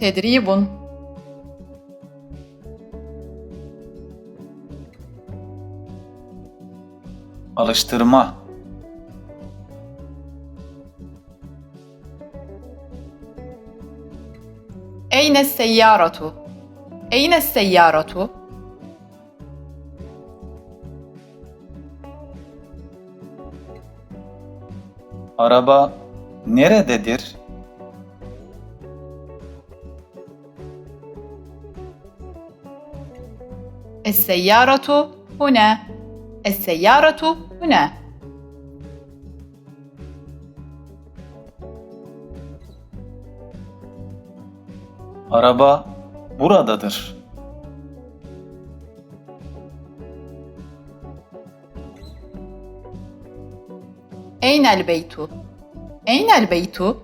تدريب alıştırma, أين السيارة؟ أين السيارة؟ araba nerededir? Es-seyyaratu hune. Es-seyyaratu hune. Araba buradadır. Eynel beytu. Eynel beytu?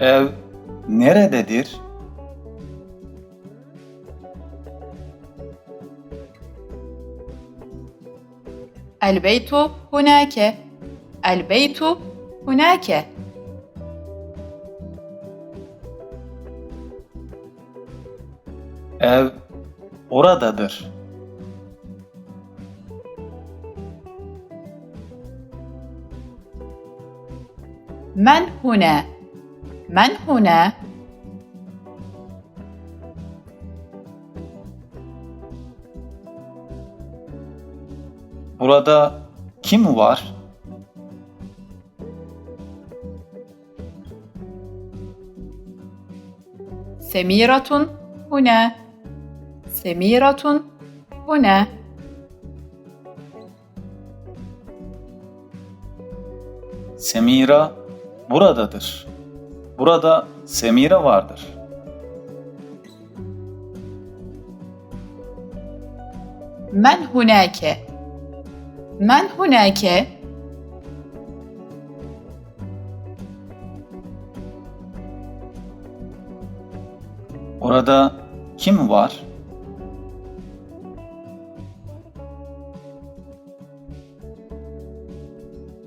Ev nerededir? البيت هناك البيت هناك Ev oradadır. من هنا؟ من هنا؟ Burada kim var? سميرة هنا سميرة هنا Semira buradadır. Burada Semire vardır. Men hunake Men hunake Orada kim var?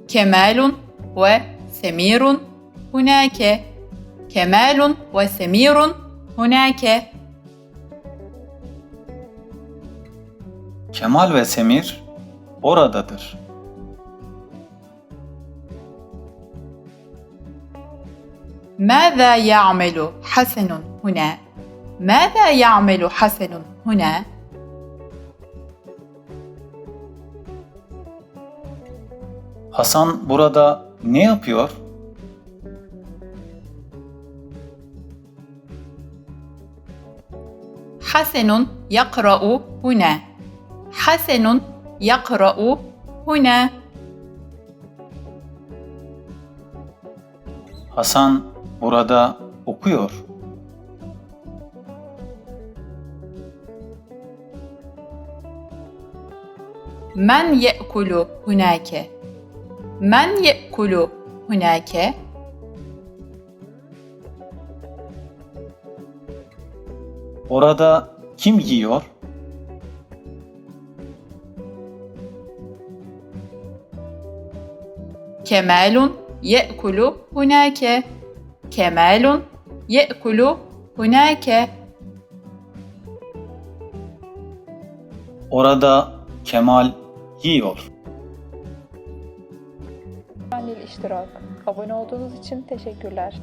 Kemalun ve Semirun hunake هناك كمال وسمير هناك Kemal ve Semir oradadır. ماذا يعمل حسن هنا؟ ماذا يعمل حسن هنا؟ Hasan burada ne yapıyor? Hasenun yakra'u hune. Hasenun yakra'u hune. Hasan burada okuyor. Men ye'kulu hunake. Men ye'kulu hunake. Orada kim yiyor? Kemalun ye'kulu hunake. Kemalun ye'kulu hunake. Orada Kemal yiyor. Anil iştirak. Abone olduğunuz için teşekkürler.